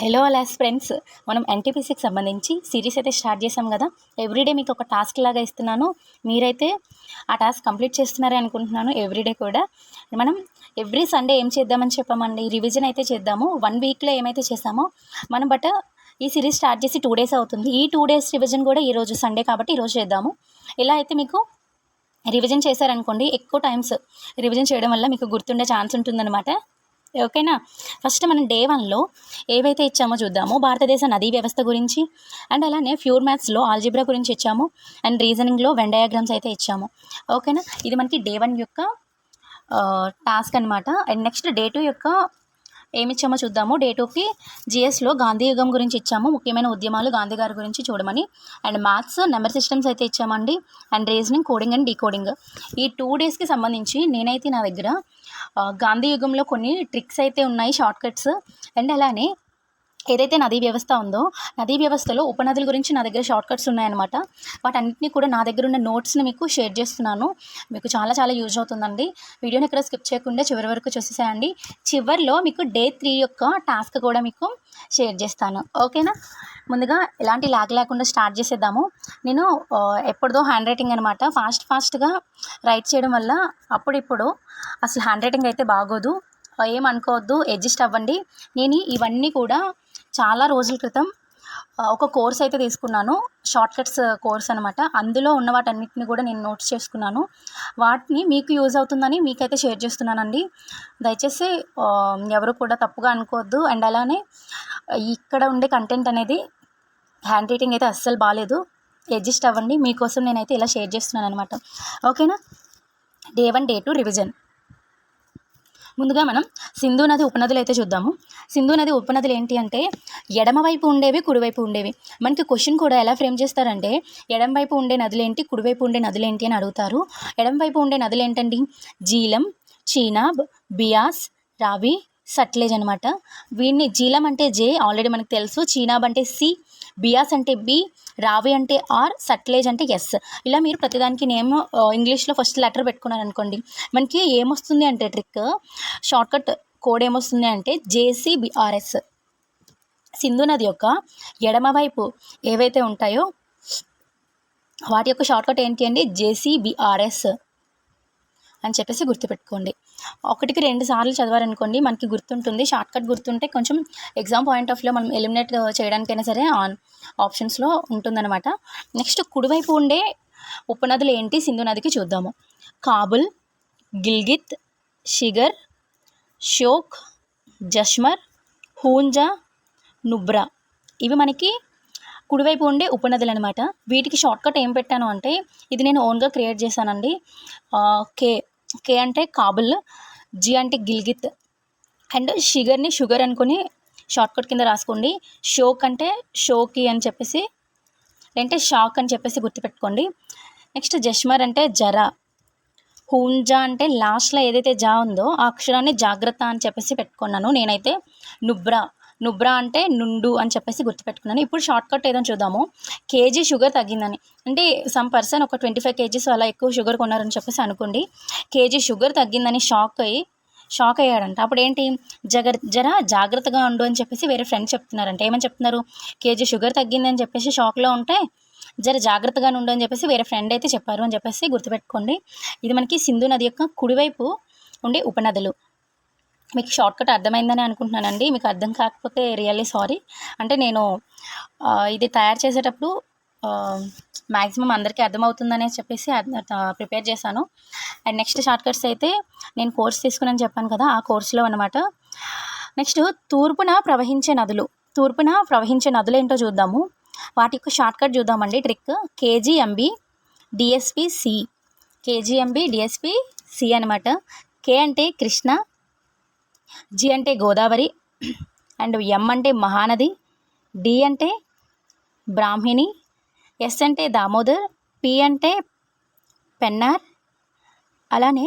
Hello అలాస్ friends మనం ఎన్టీపీసీకి సంబంధించి series అయితే స్టార్ట్ చేసాం కదా. ఎవ్రీడే మీకు ఒక టాస్క్ లాగా ఇస్తున్నాను. మీరైతే ఆ టాస్క్ కంప్లీట్ చేస్తున్నారే అనుకుంటున్నాను ఎవ్రీడే కూడా. మనం ఎవ్రీ సండే ఏం చేద్దామని చెప్పామండి? రివిజన్ అయితే చేద్దాము. వన్ వీక్లో ఏమైతే చేసామో మనం బట్ ఈ సిరీస్ స్టార్ట్ చేసి టూ డేస్ అవుతుంది. ఈ టూ డేస్ రివిజన్ కూడా ఈరోజు సండే కాబట్టి ఈరోజు చేద్దాము. ఇలా అయితే మీకు రివిజన్ చేశారనుకోండి ఎక్కువ టైమ్స్ రివిజన్ చేయడం వల్ల మీకు గుర్తుండే ఛాన్స్ ఉంటుందన్నమాట. ఓకేనా? ఫస్ట్ మనం డే వన్లో ఏవైతే ఇచ్చామో చూద్దాము. భారతదేశ నదీ వ్యవస్థ గురించి అండ్ అలానే ప్యూర్ మ్యాథ్స్లో ఆల్జిబ్రా గురించి ఇచ్చాము. అండ్ రీజనింగ్లో వెన్ డయాగ్రామ్స్ అయితే ఇచ్చాము. ఓకేనా? ఇది మనకి డే వన్ యొక్క టాస్క్ అనమాట అండ్ నెక్స్ట్ డే టూ యొక్క ఏమి ఇచ్చామో చూద్దాము డే టూకి జిఎస్లో గాంధీ యుగం గురించి ఇచ్చాము. ముఖ్యమైన ఉద్యమాలు గాంధీ గారి గురించి చూడమని. అండ్ మ్యాథ్స్ నెంబర్ సిస్టమ్స్ అయితే ఇచ్చామండి. And reasoning coding and decoding ఈ టూ డేస్కి సంబంధించి నేనైతే నా దగ్గర గాంధీ యుగంలో కొన్ని ట్రిక్స్ అయితే ఉన్నాయి షార్ట్ కట్స్ అండ్ అలానే ఏదైతే నదీ వ్యవస్థ ఉందో నదీ వ్యవస్థలో ఉపనదుల గురించి నా దగ్గర షార్ట్ కట్స్ ఉన్నాయన్నమాట. వాటన్నిటిని కూడా నా దగ్గర ఉన్న నోట్స్ని మీకు షేర్ చేస్తున్నాను. మీకు చాలా చాలా యూజ్ అవుతుందండి. వీడియోని ఇక్కడ స్కిప్ చేయకుండా చివరి వరకు చూసేసేయండి. చివరిలో మీకు డే త్రీ యొక్క టాస్క్ కూడా మీకు షేర్ చేస్తాను. ఓకేనా ముందుగా ఎలాంటి లాగ్ లేకుండా స్టార్ట్ చేసేద్దాము. నేను ఎప్పుడుదో హ్యాండ్ రైటింగ్ అనమాట ఫాస్ట్ ఫాస్ట్గా రైట్ చేయడం వల్ల అప్పుడిప్పుడు అసలు హ్యాండ్ రైటింగ్ అయితే బాగోదు. ఏమనుకోవద్దు అడ్జస్ట్ అవ్వండి. నేను ఇవన్నీ కూడా చాలా రోజుల క్రితం ఒక కోర్స్ అయితే తీసుకున్నాను. షార్ట్ కట్స్ కోర్స్ అనమాట అందులో ఉన్న వాటన్నిటిని కూడా నేను నోట్స్ చేసుకున్నాను. వాటిని మీకు యూజ్ అవుతుందని మీకైతే షేర్ చేస్తున్నానండి. దయచేసి ఎవరు కూడా తప్పుగా అనుకోవద్దు. అండ్ అలానే ఇక్కడ ఉండే కంటెంట్ అనేది హ్యాండ్ రైటింగ్ అయితే అస్సలు బాగాలేదు అడ్జస్ట్ అవ్వండి. మీకోసం నేనైతే ఇలా షేర్ చేస్తున్నాను అనమాట ఓకేనా? Day one day two revision. ముందుగా మనం సింధు నది ఉపనదులు అయితే చూద్దాము. సింధు నది ఉపనదులు ఏంటి అంటే ఎడమవైపు ఉండేవి కుడివైపు ఉండేవి. మనకి క్వశ్చన్ కూడా ఎలా ఫ్రేమ్ చేస్తారంటే ఎడమవైపు ఉండే నదులు ఏంటి కుడివైపు ఉండే నదులు ఏంటి అని అడుగుతారు. ఎడమవైపు ఉండే నదులు ఏంటండి? జీలం చీనాబ్ బియాస్ రావి సట్లేజ్ అనమాట వీడిని జీలం అంటే జే ఆల్రెడీ మనకు తెలుసు. చీనాబ్ అంటే సి బియాస్ అంటే బి రావి అంటే ఆర్ సట్లేజ్ అంటే ఎస్. ఇలా మీరు ప్రతిదానికి నేమ్ ఇంగ్లీష్లో ఫస్ట్ లెటర్ పెట్టుకున్నారు అనుకోండి మనకి ఏమొస్తుంది అంటే ట్రిక్ షార్ట్కట్ కోడ్ ఏమొస్తుంది అంటే జేసీబిఆర్ఎస్ సింధు నది యొక్క ఎడమవైపు ఏవైతే ఉంటాయో వాటి యొక్క షార్ట్కట్ ఏంటి అండి జేసీబిఆర్ఎస్ అని చెప్పేసి గుర్తుపెట్టుకోండి. ఒకటికి రెండు సార్లు చదివారనుకోండి మనకి గుర్తుంటుంది షార్ట్కట్ గుర్తుంటే కొంచెం ఎగ్జామ్ పాయింట్ ఆఫ్ వ్యూ మనం ఎలిమినేట్ చేయడానికైనా సరే ఆన్ ఆప్షన్స్లో ఉంటుందన్నమాట. నెక్స్ట్ కుడివైపు ఉండే ఉపనదులు ఏంటి? సింధు నదికి చూద్దాము. కాబుల్ గిల్గిత్ షిగర్ షోక్ జష్మర్ హూంజా నుబ్రా. ఇవి మనకి కుడివైపు ఉండే ఉపనదులు అనమాట వీటికి షార్ట్కట్ ఏం పెట్టాను అంటే ఇది నేను ఓన్గా క్రియేట్ చేశానండి. కే కే అంటే కాబుల్ జి అంటే గిల్గిత్. అండ్ షుగర్ని షుగర్ అనుకుని షార్ట్కట్ కింద రాసుకోండి. షోక్ అంటే షోకి అని చెప్పేసి లేదంటే షాక్ అని చెప్పేసి గుర్తుపెట్టుకోండి. నెక్స్ట్ జష్మర్ అంటే జరా. హూంజా అంటే లాస్ట్లో ఏదైతే జా ఉందో ఆ అక్షరాన్ని జాగ్రత్త అని చెప్పేసి పెట్టుకున్నాను నేనైతే. నుబ్రా. నుబ్రా అంటే నుండు అని చెప్పేసి గుర్తుపెట్టుకున్నాను. ఇప్పుడు షార్ట్ కట్ ఏదో చూద్దాము. కేజీ షుగర్ తగ్గిందని. అంటే సమ్ పర్సన్ ఒక ట్వంటీ ఫైవ్ కేజీస్ అలా ఎక్కువ షుగర్ కొన్నారని చెప్పేసి అనుకోండి. కేజీ షుగర్ తగ్గిందని షాక్ అయ్యి షాక్ అయ్యాడంట. అప్పుడు ఏంటి? జగర్ జర జాగ్రత్తగా ఉండు అని చెప్పేసి వేరే ఫ్రెండ్ చెప్తున్నారంట. ఏమని చెప్తున్నారు? కేజీ షుగర్ తగ్గిందని చెప్పేసి షాక్లో ఉంటే జర జాగ్రత్తగా ఉండు అని చెప్పేసి వేరే ఫ్రెండ్ అయితే చెప్పారు అని చెప్పేసి గుర్తుపెట్టుకోండి. ఇది మనకి సింధు నది యొక్క కుడివైపు ఉండే ఉపనదులు. మీకు షార్ట్కట్ అర్థమైందని అనుకుంటున్నానండి. మీకు అర్థం కాకపోతే రియల్లీ సారీ. అంటే నేను ఇది తయారు చేసేటప్పుడు మ్యాక్సిమం అందరికీ అర్థమవుతుందనే చెప్పేసి ప్రిపేర్ చేశాను. అండ్ నెక్స్ట్ షార్ట్కట్స్ అయితే నేను కోర్స్ తీసుకున్నాను చెప్పాను కదా ఆ కోర్సులో అనమాట నెక్స్ట్ తూర్పున ప్రవహించే నదులు. తూర్పున ప్రవహించే నదులు ఏంటో చూద్దాము. వాటి యొక్క షార్ట్కట్ చూద్దామండి. Trick KGMB DSP C. KGMB DSP C అనమాట కే అంటే కృష్ణ జి అంటే గోదావరి అండ్ ఎం అంటే మహానది డి అంటే బ్రాహ్మిణి ఎస్ అంటే దామోదర్ పి అంటే పెన్నార్ అలానే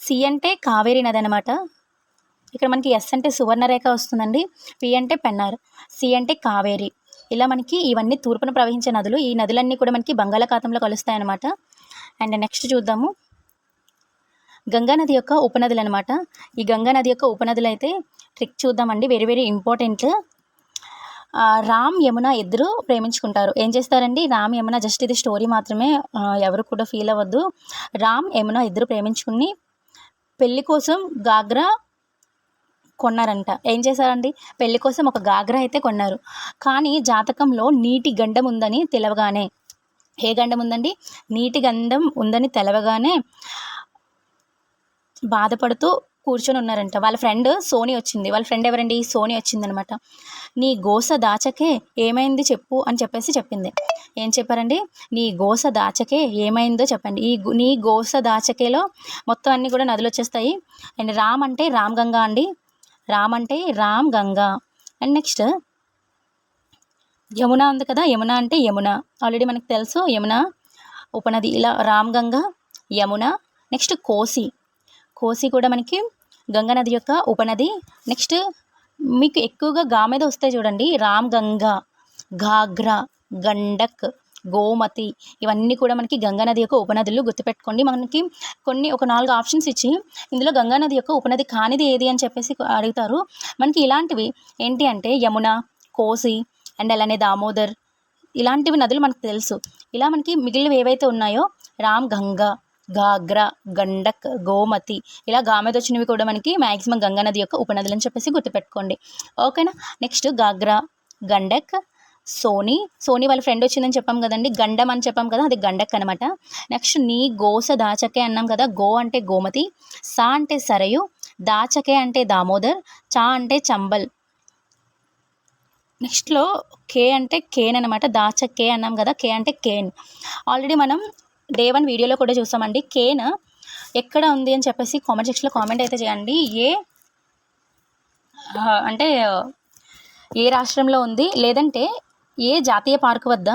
సి అంటే కావేరి నది అనమాట ఇక్కడ మనకి ఎస్ అంటే సువర్ణరేఖ వస్తుందండి పి అంటే పెన్నార్ సి అంటే కావేరి. ఇలా మనకి ఇవన్నీ తూర్పున ప్రవహించే నదులు ఈ నదులన్నీ కూడా మనకి బంగాళాఖాతంలో కలుస్తాయన్నమాట. అండ్ నెక్స్ట్ చూద్దాము. గంగా నది యొక్క ఉపనదులు అనమాట ఈ గంగా నది యొక్క ఉపనదులు అయితే ట్రిక్ చూద్దామండి. Very very important Ram Yamuna ఇద్దరు ప్రేమించుకుంటారు. ఏం చేస్తారండి? రామ్ యమున జస్ట్ ఇది స్టోరీ మాత్రమే ఎవరు కూడా ఫీల్ అవ్వద్దు. రామ్ యమున ఇద్దరు ప్రేమించుకుని పెళ్ళి కోసం గాగ్రా కొన్నారంట. ఏం చేశారండి? పెళ్ళి కోసం ఒక గాగ్రా అయితే కొన్నారు. కానీ జాతకంలో నీటి గండం ఉందని తెలవగానే ఏ గండం ఉందండి? నీటి గండం ఉందని తెలవగానే బాధపడుతూ కూర్చొని ఉన్నారంట. వాళ్ళ ఫ్రెండ్ సోనీ వచ్చింది. వాళ్ళ ఫ్రెండ్ ఎవరండి? సోనీ వచ్చిందనమాట. నీ గోస దాచకే ఏమైంది చెప్పు అని చెప్పేసి చెప్పింది. ఏం చెప్పారండి? నీ గోస దాచకే ఏమైందో చెప్పండి. ఈ నీ గోస దాచకేలో మొత్తం అన్నీ కూడా నదులు వచ్చేస్తాయి. అండ్ రామ్ అంటే రామ్ గంగా అండి. రామ్ అంటే రామ్ గంగా. అండ్ నెక్స్ట్ యమున ఉంది కదా? యమున అంటే యమున. ఆల్రెడీ మనకు తెలుసు యమున ఉపనది. ఇలా రామ్ గంగా యమున నెక్స్ట్ కోసి. కోసి కూడా మనకి గంగా నది యొక్క ఉపనది. నెక్స్ట్ మీకు ఎక్కువగా గా మీద వస్తాయి చూడండి. రామ్ గంగా ఘాగ్రా గండక్ గోమతి ఇవన్నీ కూడా మనకి గంగా నది యొక్క ఉపనదులు గుర్తుపెట్టుకోండి. మనకి కొన్ని ఒక నాలుగు ఆప్షన్స్ ఇచ్చి ఇందులో గంగా నది యొక్క ఉపనది కానిది ఏది అని చెప్పేసి అడుగుతారు. మనకి ఇలాంటివి ఏంటి అంటే యమున కోసి అండ్ అలానే దామోదర్ ఇలాంటివి నదులు మనకు తెలుసు. ఇలా మనకి మిగిలినవి ఏవైతే ఉన్నాయో రామ్ గంగా ఘాగ్రా గండక్ గోమతి ఇలా గా మీద వచ్చినవి కూడా మనకి మ్యాక్సిమం గంగా నది యొక్క ఉపనదులు అని చెప్పేసి గుర్తుపెట్టుకోండి. ఓకేనా నెక్స్ట్ ఘాగ్రా గండక్ సోని. సోని వాళ్ళ ఫ్రెండ్ వచ్చిందని చెప్పాం కదండి. గండం అని చెప్పాం కదా అది గండక్ అనమాట నెక్స్ట్ నీ గోస దాచకే అన్నాం కదా గో అంటే గోమతి సా అంటే సరయు దాచకే అంటే దామోదర్ చా అంటే చంబల్. నెక్స్ట్లో కే అంటే కేన్ అనమాట దాచ కే అన్నాం కదా కే అంటే కేన్. ఆల్రెడీ మనం డే వన్ వీడియోలో కూడా చూసామండి కేన్? ఎక్కడ ఉంది అని చెప్పేసి కామెంట్ సెక్షన్లో కామెంట్ అయితే చేయండి. ఏ అంటే ఏ రాష్ట్రంలో ఉంది? లేదంటే ఏ జాతీయ పార్క్ వద్ద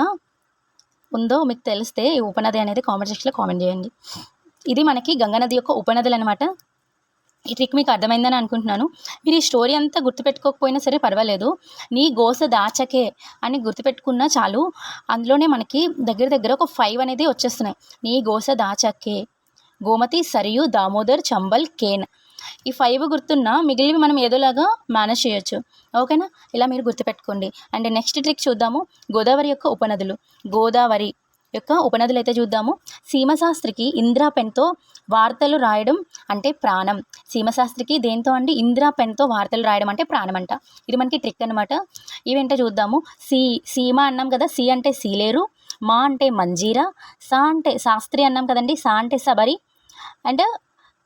ఉందో మీకు తెలిస్తే ఈ ఉపనది అనేది కామెంట్ సెక్షన్లో కామెంట్ చేయండి. ఇది మనకి గంగా నది యొక్క ఉపనదులు అనమాట ఈ ట్రిక్ మీకు అర్థమైందని అనుకుంటున్నాను. మీరు ఈ స్టోరీ అంతా గుర్తుపెట్టుకోకపోయినా సరే పర్వాలేదు. నీ గోస దాచకే అని గుర్తుపెట్టుకున్నా చాలు. అందులోనే మనకి దగ్గర దగ్గర ఒక ఫైవ్ అనేది వచ్చేస్తున్నాయి. నీ గోస దాచకే. గోమతి సరియు దామోదర్ చంబల్ కేన్. ఈ ఫైవ్ గుర్తున్నా మిగిలినవి మనం ఏదోలాగా మేనేజ్ చేయొచ్చు. ఓకేనా? ఇలా మీరు గుర్తుపెట్టుకోండి. అండ్ నెక్స్ట్ ట్రిక్ చూద్దాము. గోదావరి యొక్క ఉపనదులు. గోదావరి. యొక్క ఉపనదులు అయితే చూద్దాము. సీమశాస్త్రికి ఇంద్రా పెన్తో వార్తలు రాయడం అంటే ప్రాణం. సీమశాస్త్రికి దేంతో అండి? ఇంద్రా పెన్తో వార్తలు రాయడం అంటే ప్రాణం అంట ఇది మనకి ట్రిక్ అనమాట ఇవేంటో చూద్దాము. సీ సీమ అన్నాం కదా. సి అంటే సీలేరు మా అంటే మంజీరా సా అంటే శాస్త్రి అన్నాం కదండి. సా అంటే సబరి అండ్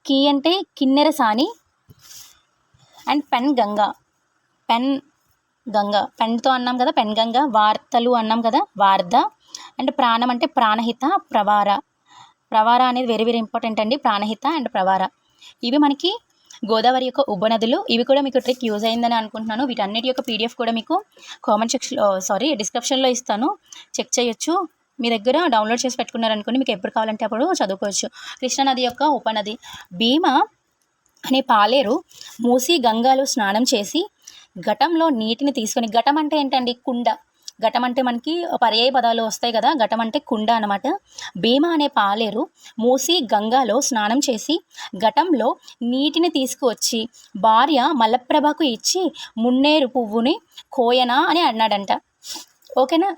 కీ అంటే కిన్నెర సాని and pen Ganga. Pen Ganga. పెన్తో అన్నాం కదా. పెన్ గంగా. వార్తలు అన్నాం కదా. వార్ధ అండ్ ప్రాణం అంటే ప్రాణహిత ప్రవార. ప్రవార అనేది వెరీ వెరీ ఇంపార్టెంట్ అండి. ప్రాణహిత అండ్ ప్రవార. ఇవి మనకి గోదావరి యొక్క ఉపనదులు. ఇవి కూడా మీకు ట్రిక్ యూజ్ అయిందని అనుకుంటున్నాను. వీటన్నిటి యొక్క పీడిఎఫ్ కూడా మీకు కామెంట్ సెక్షన్లో సారీ డిస్క్రిప్షన్లో ఇస్తాను. చెక్ చేయొచ్చు. మీ దగ్గర డౌన్లోడ్ చేసి పెట్టుకున్నారనుకోండి మీకు ఎప్పుడు కావాలంటే అప్పుడు చదువుకోవచ్చు. కృష్ణానది యొక్క ఉపనది. భీమ అనే పాలేరు మూసి గంగాలో స్నానం చేసి ఘటంలో నీటిని తీసుకొని ఘటం అంటే ఏంటండి? కుండ. ఘటం అంటే మనకి పర్యాయ పదాలు వస్తాయి కదా ఘటం అంటే కుండ అనమాట భీమ అనే పాలేరు మూసి గంగాలో స్నానం చేసి ఘటంలో నీటిని తీసుకువచ్చి భార్య మలప్రభకు ఇచ్చి మున్నేరు పువ్వుని కోయనా అని అన్నాడంట. ఓకేనా?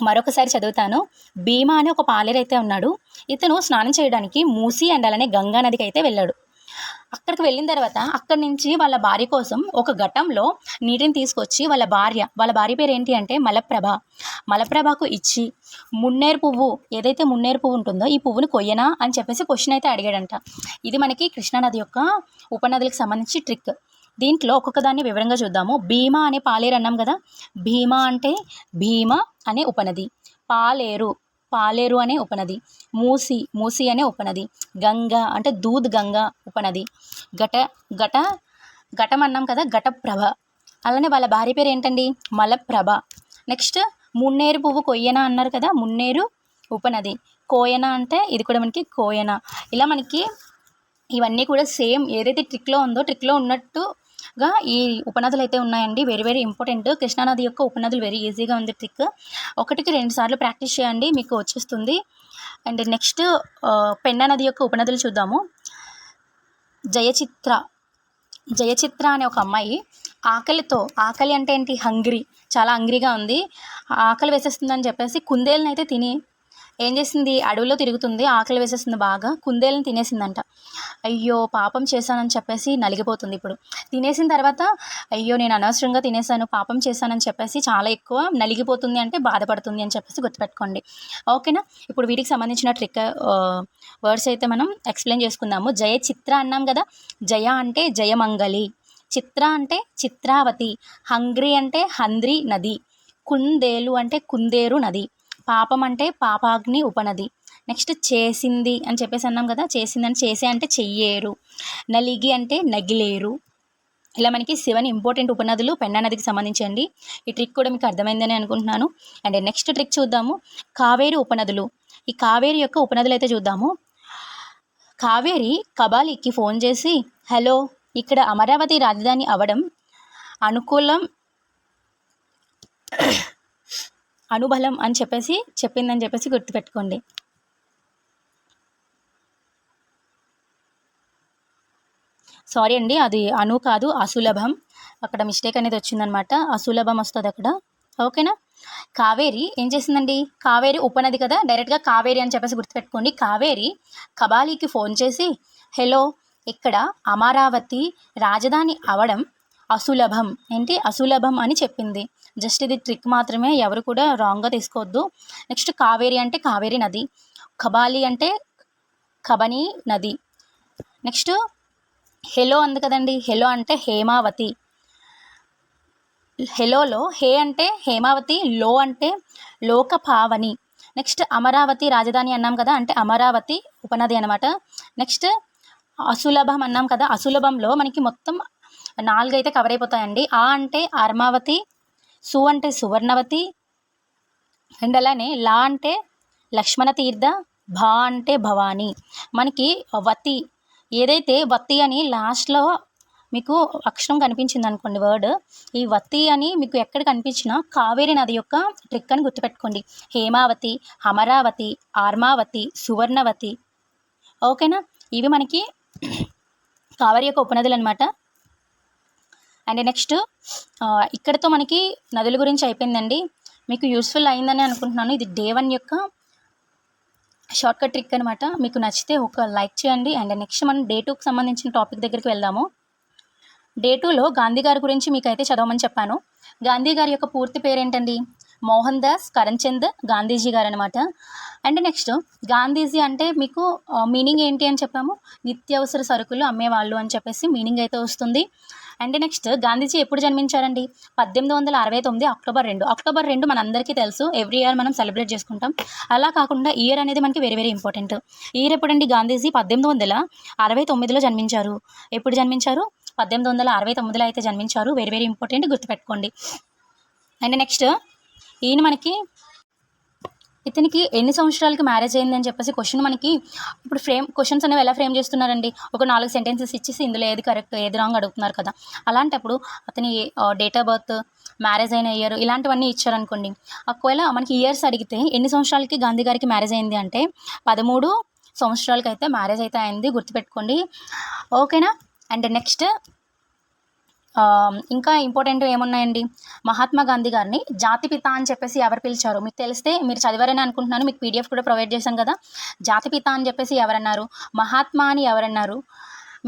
మరొకసారి చదువుతాను. భీమా అనే ఒక పాలేరు అయితే ఉన్నాడు. ఇతను స్నానం చేయడానికి మూసి అండ్ అలానే గంగా నదికి అయితే వెళ్ళాడు. అక్కడికి వెళ్ళిన తర్వాత అక్కడి నుంచి వాళ్ళ భార్య కోసం ఒక ఘటంలో నీటిని తీసుకొచ్చి వాళ్ళ భార్య వాళ్ళ భార్య పేరు ఏంటి అంటే మలప్రభ. మలప్రభకు ఇచ్చి మున్నేరు పువ్వు ఏదైతే మున్నేరు పువ్వు ఉంటుందో ఈ పువ్వుని కొయ్యనా? అని చెప్పేసి క్వశ్చన్ అయితే అడిగాడంట. ఇది మనకి కృష్ణానది యొక్క ఉపనదులకు సంబంధించి ట్రిక్ దీంట్లో ఒక్కొక్క దాన్ని వివరంగా చూద్దాము. భీమా అనే పాలేరు అన్నాం కదా. భీమా అంటే భీమ అనే ఉపనది. పాలేరు. పాలేరు అనే ఉపనది. మూసి మూసి అనే ఉపనది. గంగ అంటే దూద్ గంగ ఉపనది. ఘట ఘట ఘటం అన్నాం కదా ఘటప్రభ. అలానే వాళ్ళ భార్య పేరు ఏంటండి? మలప్రభ. నెక్స్ట్ మున్నేరు పువ్వు కొయ్యన అన్నారు కదా మున్నేరు ఉపనది. కోయన అంటే ఇది కూడా మనకి కోయన. ఇలా మనకి ఇవన్నీ కూడా సేమ్ ఏదైతే ట్రిక్లో ఉందో ట్రిక్లో ఉన్నట్టు గా ఈ ఉపనదులు అయితే ఉన్నాయండి. Very very important. కృష్ణానది యొక్క ఉపనదులు వెరీ ఈజీగా ఉంది ట్రిక్. ఒకటికి రెండు సార్లు ప్రాక్టీస్ చేయండి మీకు వచ్చేస్తుంది. అండ్ నెక్స్ట్ పెన్నా నది యొక్క ఉపనదులు చూద్దాము. జయచిత్ర. జయచిత్ర అనే ఒక అమ్మాయి ఆకలితో ఆకలి అంటే ఏంటి? హంగ్రీ. చాలా హంగ్రీగా ఉంది. ఆకలి వేసేస్తుందని చెప్పేసి కుందేలను అయితే తిని ఏం చేసింది? అడవిలో తిరుగుతుంది ఆకలి వేసేస్తుంది బాగా కుందేలను తినేసిందంట. అయ్యో పాపం చేశానని చెప్పేసి నలిగిపోతుంది ఇప్పుడు. తినేసిన తర్వాత అయ్యో నేను అనవసరంగా తినేసాను పాపం చేశానని చెప్పేసి చాలా ఎక్కువ నలిగిపోతుంది అంటే బాధపడుతుంది అని చెప్పేసి గుర్తుపెట్టుకోండి. ఓకేనా? ఇప్పుడు వీటికి సంబంధించిన ట్రిక్ వర్డ్స్ అయితే మనం ఎక్స్ప్లెయిన్ చేసుకుందాము. జయ చిత్ర అన్నాం కదా? జయ అంటే జయమంగళి చిత్ర అంటే చిత్రావతి. హంగ్రీ అంటే హంద్రి నది. కుందేలు అంటే కుందేరు నది. పాపం అంటే పాపాగ్ని ఉపనది. నెక్స్ట్ చేసింది అని చెప్పేసి అన్నాం కదా చేసింది అని చేసే అంటే చెయ్యేరు. నలిగి అంటే నగిలేరు. ఇలా మనకి సెవెన్ ఇంపార్టెంట్ ఉపనదులు పెన్నా నదికి సంబంధించండి. ఈ ట్రిక్ కూడా మీకు అర్థమైందని అనుకుంటున్నాను. అండ్ నెక్స్ట్ ట్రిక్ చూద్దాము. కావేరి ఉపనదులు. ఈ కావేరి యొక్క ఉపనదులు అయితే చూద్దాము. కావేరి కబాలికి ఫోన్ చేసి హలో ఇక్కడ అమరావతి రాజధాని అవడం అనుకూలం అనుబలం అని చెప్పేసి చెప్పిందని చెప్పేసి గుర్తుపెట్టుకోండి. సారీ అండి అది అను కాదు అసులభం. అక్కడ మిస్టేక్ అనేది వచ్చిందనమాట. అసులభం వస్తుంది అక్కడ. ఓకేనా కావేరి ఏం చేసిందండి? కావేరి ఉపనది కదా? డైరెక్ట్గా కావేరి అని చెప్పేసి గుర్తుపెట్టుకోండి. కావేరి కబాలీకి ఫోన్ చేసి హలో ఇక్కడ అమరావతి రాజధాని అవడం అసులభం. ఏంటి? అసులభం అని చెప్పింది. జస్ట్ ఇది ట్రిక్ మాత్రమే ఎవరు కూడా రాంగ్గా తీసుకోవద్దు. నెక్స్ట్ కావేరి అంటే కావేరి నది. కబాలి అంటే కబని నది. నెక్స్ట్ హెలో అంది కదండి. హెలో అంటే హేమావతి. హెలోలో హే అంటే హేమావతి లో అంటే లోకపావని. నెక్స్ట్ అమరావతి రాజధాని అన్నాం కదా అంటే అమరావతి ఉపనది అనమాట నెక్స్ట్ అసులభం అన్నాం కదా అసులభంలో మనకి మొత్తం నాలుగైతే కవర్ అయిపోతాయండి. ఆ అంటే అర్మావతి సు అంటే సువర్ణవతి అండ్ అలానే లా అంటే లక్ష్మణ తీర్థ భా అంటే భవాని. మనకి వతి ఏదైతే వత్తి అని లాస్ట్లో మీకు అక్షరం కనిపించింది అనుకోండి వర్డ్ ఈ వత్తి అని మీకు ఎక్కడ కనిపించినా కావేరి నది యొక్క ట్రిక్ అని గుర్తుపెట్టుకోండి. హేమావతి అమరావతి ఆర్మావతి సువర్ణవతి. ఓకేనా? ఇవి మనకి కావేరి యొక్క ఉపనదులు అనమాట అండ్ నెక్స్ట్ ఇక్కడతో మనకి నదుల గురించి అయిపోయిందండి. మీకు యూస్ఫుల్ అయిందని అనుకుంటున్నాను. ఇది డే వన్ యొక్క షార్ట్కట్ ట్రిక్ అనమాట మీకు నచ్చితే ఒక లైక్ చేయండి. అండ్ నెక్స్ట్ మనం డే టూకి సంబంధించిన టాపిక్ దగ్గరికి వెళ్దాము. డే టూలో గాంధీ గారి గురించి మీకైతే చదవమని చెప్పాను. గాంధీ గారి యొక్క పూర్తి పేరేంటండి? మోహన్ దాస్ కరణ్చంద్ గాంధీజీ గారు అనమాట అండ్ నెక్స్ట్ గాంధీజీ అంటే మీకు మీనింగ్ ఏంటి అని చెప్పాము? నిత్యావసర సరుకులు అమ్మేవాళ్ళు అని చెప్పేసి మీనింగ్ అయితే వస్తుంది. అండ్ నెక్స్ట్ గాంధీజీ ఎప్పుడు జన్మించారండి? పద్దెనిమిది వందల అరవై తొమ్మిది అక్టోబర్ రెండు. అక్టోబర్ రెండు మనందరికీ తెలుసు ఎవ్రీ ఇయర్ మనం సెలబ్రేట్ చేసుకుంటాం. అలా కాకుండా ఇయర్ అనేది మనకి వెరీ వెరీ ఇంపార్టెంట్. ఇయర్ ఎప్పుడండి గాంధీజీ? పద్దెనిమిది వందల అరవై తొమ్మిదిలో జన్మించారు. ఎప్పుడు జన్మించారు? పద్దెనిమిది వందల అరవై తొమ్మిదిలో అయితే జన్మించారు. వెరీ వెరీ ఇంపార్టెంట్ గుర్తుపెట్టుకోండి. అండ్ నెక్స్ట్ ఈయన మనకి ఇతనికి ఎన్ని సంవత్సరాలకి మ్యారేజ్ అయింది అని చెప్పేసి క్వశ్చన్ మనకి ఇప్పుడు ఫ్రేమ్ క్వశ్చన్స్ అనేవి ఎలా ఫ్రేమ్ చేస్తున్నారండి? ఒక నాలుగు సెంటెన్సెస్ ఇచ్చేసి ఇందులో ఏది కరెక్ట్ ఏది రాంగ్ అడుగుతున్నారు కదా. అలాంటప్పుడు అతని డేట్ ఆఫ్ బర్త్ మ్యారేజ్ అయిన ఇయర్ ఇలాంటివన్నీ ఇచ్చారనుకోండి. ఒకవేళ మనకి ఇయర్స్ అడిగితే ఎన్ని సంవత్సరాలకి గాంధీ గారికి మ్యారేజ్ అయింది అంటే పదమూడు సంవత్సరాలకి అయితే మ్యారేజ్ అయితే అయింది గుర్తుపెట్టుకోండి. ఓకేనా? అండ్ నెక్స్ట్ ఇంకా ఇంపార్టెంట్ ఏమున్నాయండి? మహాత్మా గాంధీ గారిని జాతిపిత అని చెప్పేసి ఎవరు పిలిచారు? మీకు తెలిస్తే మీరు చదివారని అనుకుంటున్నాను. మీకు పీడిఎఫ్ కూడా ప్రొవైడ్ చేశాను కదా. జాతిపిత అని చెప్పేసి ఎవరన్నారు? మహాత్మా అని ఎవరన్నారు?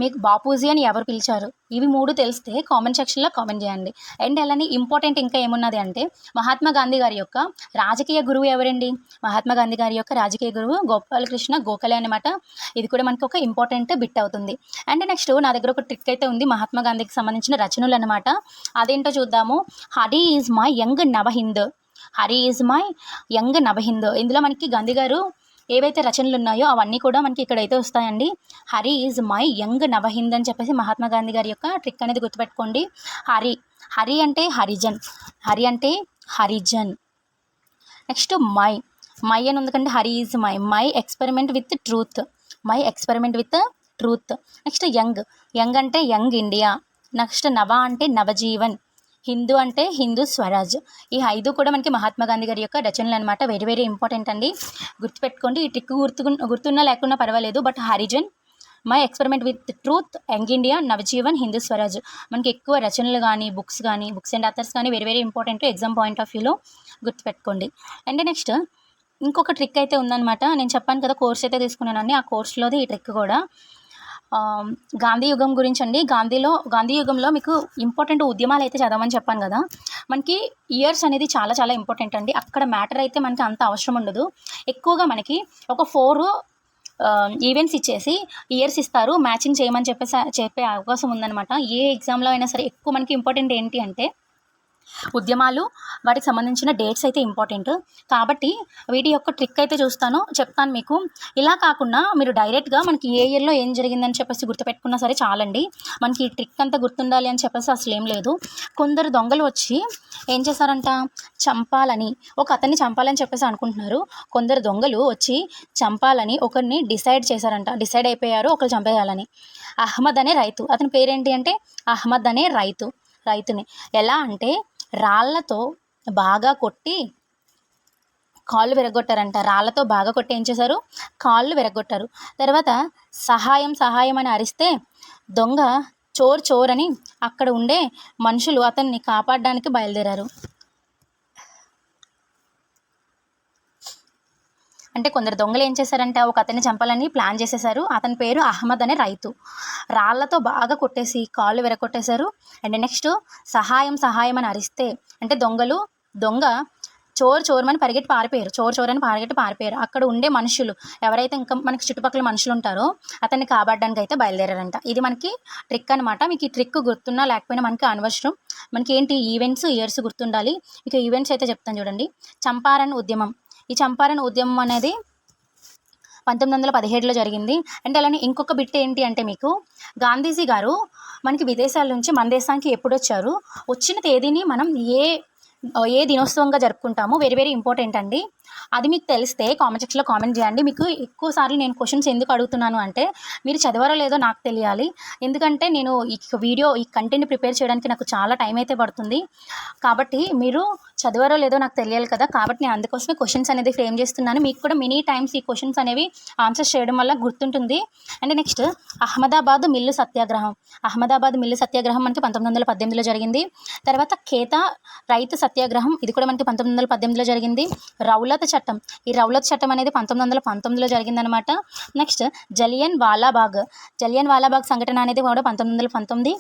మీకు బాపూజీ అని ఎవరు పిలిచారు? ఇవి మూడు తెలిస్తే కామెంట్ సెక్షన్లో కామెంట్ చేయండి. అండ్ అలానే ఇంపార్టెంట్ ఇంకా ఏమున్నది అంటే మహాత్మా గాంధీ గారి యొక్క రాజకీయ గురువు ఎవరండి? మహాత్మా గాంధీ గారి యొక్క రాజకీయ గురువు గోపాలకృష్ణ గోఖలే అనమాట ఇది కూడా మనకు ఒక ఇంపార్టెంట్ బిట్ అవుతుంది. అండ్ నెక్స్ట్ నా దగ్గర ఒక ట్రిక్ అయితే ఉంది మహాత్మా గాంధీకి సంబంధించిన రచనలు అనమాట అదేంటో చూద్దాము. Hari is my young Navahind Hari is my young Navahind ఇందులో మనకి గాంధీ గారు ఏవైతే రచనలు ఉన్నాయో అవన్నీ కూడా మనకి ఇక్కడైతే వస్తాయండి. Hari is my young Navahind అని చెప్పేసి మహాత్మా గాంధీ గారి యొక్క ట్రిక్ అనేది గుర్తుపెట్టుకోండి. హరి హరి అంటే హరిజన్. హరి అంటే హరిజన్. Next my. మై అని ఎందుకంటే Hari is my. My experiment with truth. My experiment with truth. Next young. Young అంటే యంగ్ ఇండియా. నెక్స్ట్ నవ అంటే నవజీవన్. హిందూ అంటే హిందూ స్వరాజ్. ఈ ఐదు కూడా మనకి మహాత్మా గాంధీ గారి యొక్క రచనలు అనమాట వెరీ వెరీ ఇంపార్టెంట్ అండి. గుర్తుపెట్టుకోండి ఈ ట్రిక్ గుర్తు గుర్తున్నా లేకున్నా పర్వాలేదు. But Harijan my experiment with truth young India Navajivan Hindu Swaraj. మనకి ఎక్కువ రచనలు కానీ బుక్స్ కానీ బుక్స్ అండ్ ఆథర్స్ కానీ very very important exam point of వ్యూలో గుర్తుపెట్టుకోండి. అండ్ నెక్స్ట్ ఇంకొక ట్రిక్ అయితే ఉందన్నమాట. నేను చెప్పాను కదా కోర్స్ అయితే తీసుకున్నానని ఆ కోర్స్లోది ఈ ట్రిక్ కూడా. గాంధీ యుగం గురించి అండి గాంధీలో గాంధీ యుగంలో మీకు ఇంపార్టెంట్ ఉద్యమాలు అయితే చదవమని చెప్పాను కదా. మనకి ఇయర్స్ అనేది చాలా చాలా ఇంపార్టెంట్ అండి. అక్కడ మ్యాటర్ అయితే మనకి అంత అవసరం ఉండదు. ఎక్కువగా మనకి ఒక ఫోర్ ఈవెంట్స్ ఇచ్చేసి ఇయర్స్ ఇస్తారు. మ్యాచింగ్ చేయమని చెప్పేసి చెప్పే అవకాశం ఉందన్నమాట. ఏ ఎగ్జామ్లో అయినా సరే ఎక్కువ మనకి ఇంపార్టెంట్ ఏంటి అంటే ఉద్యమాలు వాటికి సంబంధించిన డేట్స్ అయితే ఇంపార్టెంట్ కాబట్టి వీటి యొక్క ట్రిక్ అయితే చూస్తాను. చెప్తాను మీకు. ఇలా కాకుండా మీరు డైరెక్ట్గా మనకి ఏ ఇయర్లో ఏం జరిగిందని చెప్పేసి గుర్తుపెట్టుకున్నా సరే చాలండి. మనకి ఈ ట్రిక్ అంతా గుర్తుండాలి అని చెప్పేసి అసలు ఏం లేదు. కొందరు దొంగలు వచ్చి ఏం చేశారంట? చంపాలని. ఒక అతన్ని చంపాలని చెప్పేసి అనుకుంటున్నారు. కొందరు దొంగలు వచ్చి చంపాలని ఒకరిని డిసైడ్ చేశారంట. డిసైడ్ అయిపోయారు ఒకరు చంపేయాలని. అహ్మద్ అనే రైతు. అతని పేరేంటి అంటే అహ్మద్ అనే రైతు. రైతుని. ఎలా అంటే రాళ్ళతో బాగా కొట్టి కాళ్ళు విరగొట్టారంట. రాళ్ళతో బాగా కొట్టి ఏం చేశారు? కాళ్ళు విరగొట్టారు. తర్వాత సహాయం సహాయం అని అరిస్తే దొంగ చోర్ చోర్ అని అక్కడ ఉండే మనుషులు అతన్ని కాపాడడానికి బయలుదేరారు. అంటే కొందరు దొంగలు ఏం చేశారంటే ఒక అతన్ని చంపాలని ప్లాన్ చేసేసారు అతని పేరు అహ్మద్ అనే రైతు. రాళ్ళతో బాగా కొట్టేసి కాళ్ళు విరగొట్టేశారు. అండ్ నెక్స్ట్ సహాయం సహాయం అని అరిస్తే అంటే దొంగలు దొంగ చోరు చోరమని పరిగెట్టి పారిపోయారు. చోరు చోరని పరిగెట్టి పారిపోయారు. అక్కడ ఉండే మనుషులు ఎవరైతే ఇంకా మనకి చుట్టుపక్కల మనుషులు ఉంటారో అతన్ని కాపాడడానికి అయితే బయలుదేరారంట. ఇది మనకి ట్రిక్ అనమాట మీకు ఈ ట్రిక్ గుర్తున్నా లేకపోయినా మనకి అనవసరం. మనకి ఏంటి ఈవెంట్స్ ఇయర్స్ గుర్తుండాలి. మీకు ఈవెంట్స్ అయితే చెప్తాను చూడండి. చంపారన్ ఉద్యమం. ఈ చంపారణ ఉద్యమం అనేది పంతొమ్మిది వందల పదిహేడులో జరిగింది. అండ్ అలానే ఇంకొక బిట్ ఏంటి అంటే మీకు గాంధీజీ గారు మనకి విదేశాల నుంచి మన దేశానికి ఎప్పుడు వచ్చారు వచ్చిన తేదీని మనం ఏ ఏ దినోత్సవంగా జరుపుకుంటామో వెరీ వెరీ ఇంపార్టెంట్ అండి. అది మీకు తెలిస్తే కామెంట్ సెక్షన్లో కామెంట్ చేయండి. మీకు ఎక్కువ సార్లు నేను క్వశ్చన్స్ ఎందుకు అడుగుతున్నాను అంటే మీరు చదివారో లేదో నాకు తెలియాలి. ఎందుకంటే నేను ఈ వీడియో ఈ కంటెంట్ ప్రిపేర్ చేయడానికి నాకు చాలా టైం అయితే పడుతుంది. కాబట్టి మీరు చదివారో లేదో నాకు తెలియాలి కదా. కాబట్టి నేను అందుకోసమే క్వశ్చన్స్ అనేది ఫ్రేమ్ చేస్తున్నాను. మీకు కూడా మినీ టైమ్స్ ఈ క్వశ్చన్స్ అనేవి ఆన్సర్స్ చేయడం వల్ల గుర్తుంటుంది. అండ్ నెక్స్ట్ అహ్మదాబాద్ మిల్లు సత్యాగ్రహం. అహ్మదాబాద్ మిల్లు సత్యాగ్రహం మనకి పంతొమ్మిది వందల పద్దెనిమిదిలో జరిగింది. తర్వాత కేత రైతు సత్యాగ్రహం ఇది కూడా మనకి పంతొమ్మిది వందల పద్దెనిమిదిలో జరిగింది. రౌలత చట్టం చట్టం. ఈ రౌలత్ చట్టం అనేది పంతొమ్మిది వందల పంతొమ్మిదిలో జరిగిందనమాట నెక్స్ట్ జలియన్ వాలాబాగ్. జలియన్ వాలాబాగ్ సంఘటన అనేది కూడా పంతొమ్మిది వందల పంతొమ్మిది.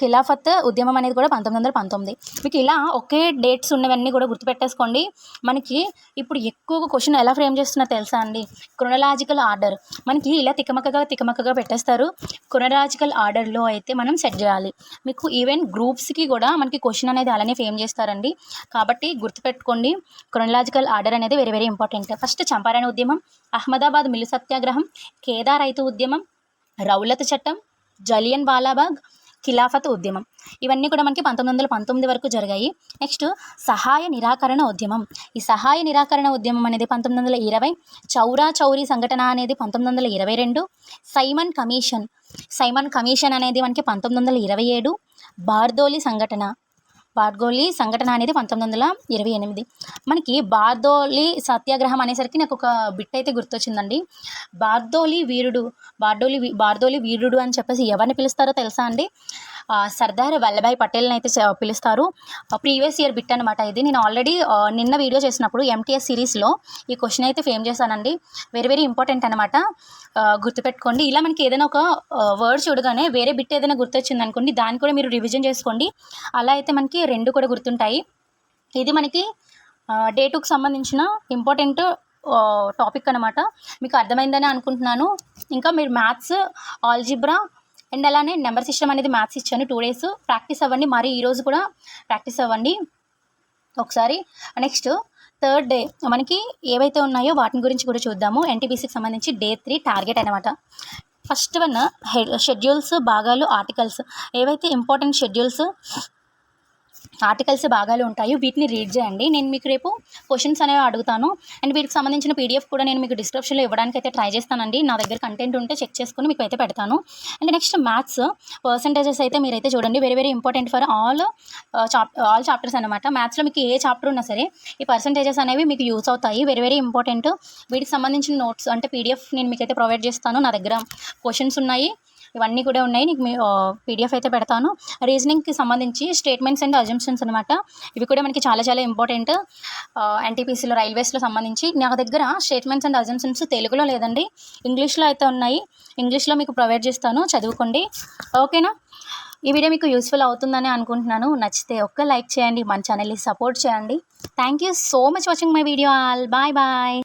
ఖిలాఫత్ ఉద్యమం అనేది కూడా పంతొమ్మిది వందల పంతొమ్మిది. మీకు ఇలా ఒకే డేట్స్ ఉన్నవన్నీ కూడా గుర్తుపెట్టేసుకోండి. మనకి ఇప్పుడు ఎక్కువగా క్వశ్చన్ ఎలా ఫ్రేమ్ చేస్తున్నా తెలుసా అండి? క్రొనలాజికల్ ఆర్డర్ మనకి ఇలా తికమకగా తికమకగా పెట్టేస్తారు. క్రొనలాజికల్ ఆర్డర్లో అయితే మనం సెట్ చేయాలి. మీకు ఈవెన్ గ్రూప్స్కి కూడా మనకి క్వశ్చన్ అనేది అలానే ఫ్రేమ్ చేస్తారండి. కాబట్టి గుర్తుపెట్టుకోండి క్రొనలాజికల్ ఆర్డర్ అనేది very very important first Champaran ఉద్యమం అహ్మదాబాద్ మిల్లు సత్యాగ్రహం కేదార్ రైతు ఉద్యమం రౌలత చట్టం జలియన్ వాలాబాగ్ ఖిలాఫత్ ఉద్యమం. ఇవన్నీ కూడా మనకి పంతొమ్మిది వందల పంతొమ్మిది వరకు జరిగాయి. నెక్స్ట్ సహాయ నిరాకరణ ఉద్యమం. ఈ సహాయ నిరాకరణ ఉద్యమం అనేది పంతొమ్మిది వందల ఇరవై చౌరా చౌరీ సంఘటన అనేది పంతొమ్మిది వందల ఇరవై రెండు సైమన్ కమిషన్. సైమన్ కమిషన్ అనేది మనకి పంతొమ్మిది వందల ఇరవై ఏడు బార్దోలి సంఘటన. బార్గోలి సంఘటన అనేది పంతొమ్మిది వందల ఇరవై ఎనిమిది. మనకి బార్దోలి సత్యాగ్రహం అనేసరికి నాకు ఒక బిట్ అయితే గుర్తొచ్చిందండి. బార్దోలి వీరుడు బార్డోలి బార్దోలి వీరుడు అని చెప్పేసి ఎవరిని పిలుస్తారో తెలుసా అండి? సర్దార్ వల్లభాయ్ పటేల్ని అయితే చ- పిలుస్తారు. ప్రీవియస్ ఇయర్ బిట్ అనమాట ఇది. నేను ఆల్రెడీ నిన్న వీడియో చేసినప్పుడు ఎంటీఎస్ సిరీస్లో ఈ క్వశ్చన్ అయితే ఫేమ్ చేశానండి. వెరీ వెరీ ఇంపార్టెంట్ అనమాట గుర్తుపెట్టుకోండి. ఇలా మనకి ఏదైనా ఒక వర్డ్ చూడగానే వేరే బిట్ ఏదైనా గుర్తొచ్చింది అనుకోండి దాన్ని కూడా మీరు రివిజన్ చేసుకోండి. అలా అయితే మనకి రెండు కూడా గుర్తుంటాయి. ఇది మనకి డే టూకి సంబంధించిన ఇంపార్టెంట్ టాపిక్ అనమాట మీకు అర్థమైందని అనుకుంటున్నాను. ఇంకా మీరు మ్యాథ్స్ ఆల్జిబ్రా అండ్ అలానే నెంబర్ సిస్టమ్ అనేది మ్యాథ్స్ ఇచ్చాను టూ డేస్. ప్రాక్టీస్ అవ్వండి. మరి ఈరోజు కూడా ప్రాక్టీస్ అవ్వండి. ఒకసారి. Next third day. మనకి ఏవైతే ఉన్నాయో వాటిని గురించి కూడా చూద్దాము. ఎన్టీపీసీకి సంబంధించి డే త్రీ టార్గెట్ అనమాట ఫస్ట్ వన్ షెడ్యూల్స్ భాగాలు ఆర్టికల్స్. ఏవైతే ఇంపార్టెంట్ షెడ్యూల్స్ ఆర్టికల్స్ భాగాలు ఉంటాయి వీటిని రీడ్ చేయండి. నేను మీకు రేపు క్వశ్చన్స్ అనేవి అడుగుతాను. అండ్ వీటికి సంబంధించిన పీడిఎఫ్ కూడా నేను మీకు డిస్క్రిప్షన్లో ఇవ్వడానికి అయితే ట్రై చేస్తానండి. నా దగ్గర కంటెంట్ ఉంటే చెక్ చేసుకుని మీకు అయితే పెడతాను. అండ్ నెక్స్ట్ మ్యాథ్స్ పర్సంటేజెస్ అయితే మీరైతే చూడండి. Very very important for all chap all chapters అనమాట మ్యాథ్స్లో మీకు ఏ చాప్టర్ ఉన్నా సరే ఈ పర్సంటేజెస్ అనేవి మీకు యూస్ అవుతాయి. వెరీ వెరీ ఇంపార్టెంట్ వీటికి సంబంధించిన నోట్స్ అంటే పీడిఎఫ్ నేను మీకు అయితే ప్రొవైడ్ చేస్తాను. నా దగ్గర క్వశ్చన్స్ ఉన్నాయి. ఇవన్నీ కూడా ఉన్నాయి. నీకు మీ పీడిఎఫ్ అయితే పెడతాను. రీజనింగ్కి సంబంధించి స్టేట్మెంట్స్ అండ్ అజంప్షన్స్ అనమాట ఇవి కూడా మనకి చాలా చాలా ఇంపార్టెంట్. ఎన్టీపీసీలో రైల్వేస్లో సంబంధించి. నా దగ్గర స్టేట్మెంట్స్ అండ్ అజంప్షన్స్ తెలుగులో లేదండి. ఇంగ్లీష్లో అయితే ఉన్నాయి. ఇంగ్లీష్లో మీకు ప్రొవైడ్ చేస్తాను. చదువుకోండి. ఓకేనా? ఈ వీడియో మీకు యూస్ఫుల్ అవుతుందని అనుకుంటున్నాను. నచ్చితే ఒక్క లైక్ చేయండి. మన ఛానల్ని సపోర్ట్ చేయండి. Thank you so much watching my video all. Bye bye.